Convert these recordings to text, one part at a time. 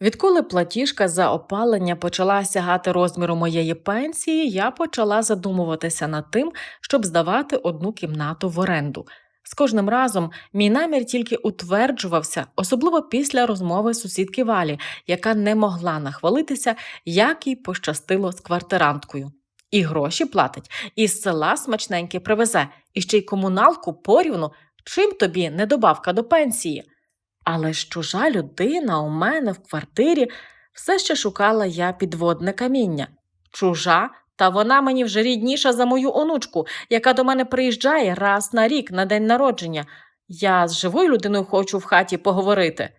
Відколи платіжка за опалення почала сягати розміру моєї пенсії, я почала задумуватися над тим, щоб здавати одну кімнату в оренду. З кожним разом мій намір тільки утверджувався, особливо після розмови сусідки Валі, яка не могла нахвалитися, як їй пощастило з квартиранткою. І гроші платить, і з села смачненьке привезе, і ще й комуналку порівну, чим тобі не добавка до пенсії. Але ж чужа людина у мене в квартирі все ще шукала я підводне каміння. Чужа, та вона мені вже рідніша за мою онучку, яка до мене приїжджає раз на рік на день народження. Я з живою людиною хочу в хаті поговорити.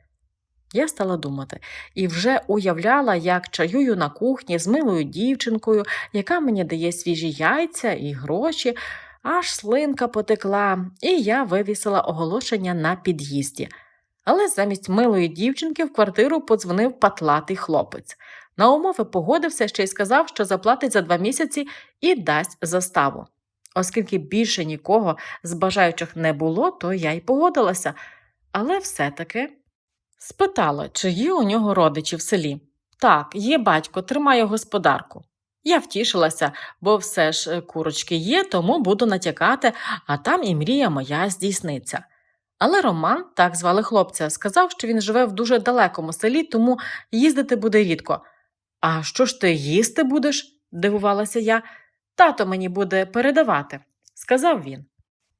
Я стала думати і вже уявляла, як чаюю на кухні з милою дівчинкою, яка мені дає свіжі яйця і гроші, аж слинка потекла, і я вивісила оголошення на під'їзді. Але замість милої дівчинки в квартиру подзвонив патлатий хлопець. На умови погодився ще й сказав, що заплатить за два місяці і дасть заставу. Оскільки більше нікого з бажаючих не було, то я й погодилася. Але все-таки спитала, чи є у нього родичі в селі. Так, є батько, тримає господарку. Я втішилася, бо все ж е, курочки є, тому буду натякати, а там і мрія моя здійсниться. Але Роман, так звали хлопця, сказав, що він живе в дуже далекому селі, тому їздити буде рідко. А що ж ти їсти будеш? дивувалася я. Тато мені буде передавати, сказав він.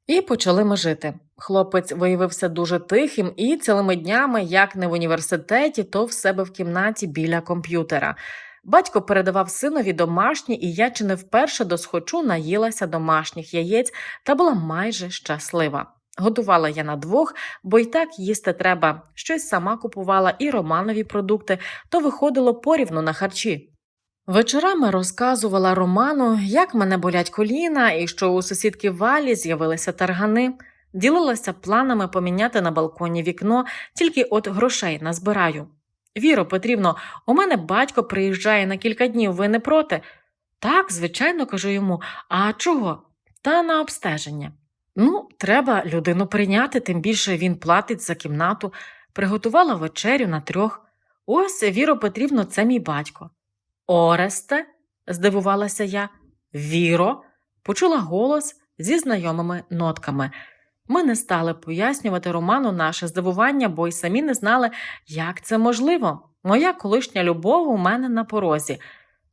І почали ми жити. Хлопець виявився дуже тихим і цілими днями, як не в університеті, то в себе в кімнаті біля комп'ютера. Батько передавав синові домашні, і я чи не вперше досхочу наїлася домашніх яєць та була майже щаслива. Готувала я на двох, бо й так їсти треба. Щось сама купувала і романові продукти, то виходило порівну на харчі. Вечорами розказувала Роману, як мене болять коліна і що у сусідки Валі з'явилися таргани. Ділилася планами поміняти на балконі вікно, тільки от грошей назбираю. Віро Петрівно, у мене батько приїжджає на кілька днів, ви не проти? Так, звичайно, кажу йому. А чого? Та на обстеження. Ну, треба людину прийняти, тим більше він платить за кімнату, приготувала вечерю на трьох. Ось, Віро Петрівно, це мій батько. Оресте, здивувалася я. Віро, почула голос зі знайомими нотками. Ми не стали пояснювати Роману наше здивування, бо й самі не знали, як це можливо. Моя колишня любов у мене на порозі.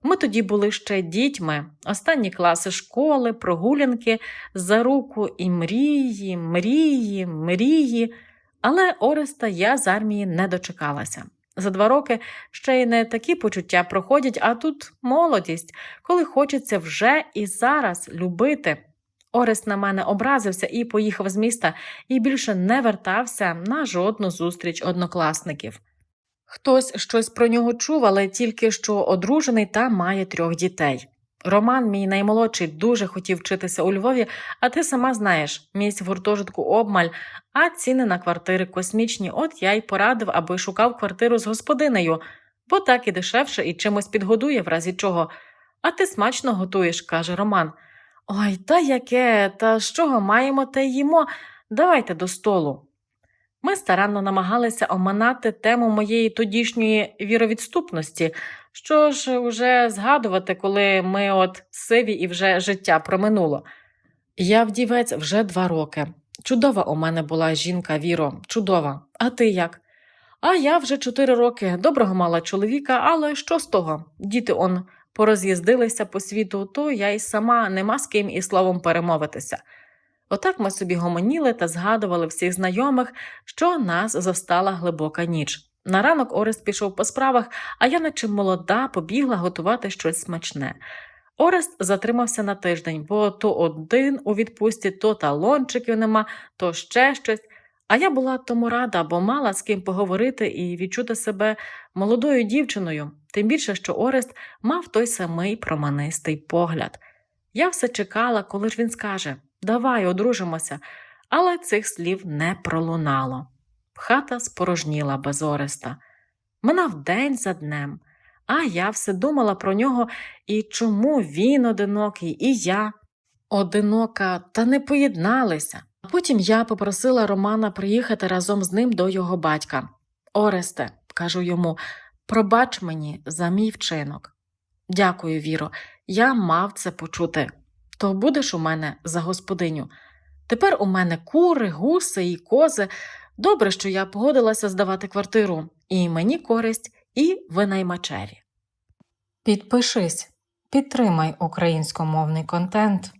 Ми тоді були ще дітьми, останні класи школи, прогулянки, за руку і мрії, мрії, мрії. Але Ореста я з армії не дочекалася. За два роки ще й не такі почуття проходять, а тут молодість, коли хочеться вже і зараз любити. Орест на мене образився і поїхав з міста, і більше не вертався на жодну зустріч однокласників. Хтось щось про нього чув, але тільки що одружений та має трьох дітей. Роман, мій наймолодший, дуже хотів вчитися у Львові, а ти сама знаєш, місць в гуртожитку обмаль, а ціни на квартири космічні. От я й порадив, аби шукав квартиру з господинею, бо так і дешевше і чимось підгодує, в разі чого. А ти смачно готуєш, каже Роман. Ой, та яке, та з чого маємо, те їмо. Давайте до столу. Ми старанно намагалися оминати тему моєї тодішньої віровідступності, що ж уже згадувати, коли ми от сиві і вже життя проминуло. Я вдівець вже два роки. Чудова у мене була жінка, Віро, чудова. А ти як? А я вже чотири роки доброго мала чоловіка, але що з того? Діти он пороз'їздилися по світу, то я й сама нема з ким і словом перемовитися. Отак ми собі гомоніли та згадували всіх знайомих, що нас застала глибока ніч. На ранок Орест пішов по справах, а я, наче молода, побігла готувати щось смачне. Орест затримався на тиждень, бо то один у відпустці, то талончиків нема, то ще щось. А я була тому рада, бо мала з ким поговорити і відчути себе молодою дівчиною, тим більше, що Орест мав той самий проманистий погляд. Я все чекала, коли ж він скаже Давай, одружимося, але цих слів не пролунало. Хата спорожніла без Ореста. Минав день за днем, а я все думала про нього і чому він одинокий, і я одинока, та не поєдналися. Потім я попросила Романа приїхати разом з ним до його батька. Оресте, кажу йому, Пробач мені за мій вчинок. Дякую, Віро, я мав це почути. То будеш у мене за господиню. Тепер у мене кури, гуси і кози. Добре, що я погодилася здавати квартиру, і мені користь, і винаймачеві. Підпишись, підтримай українськомовний контент.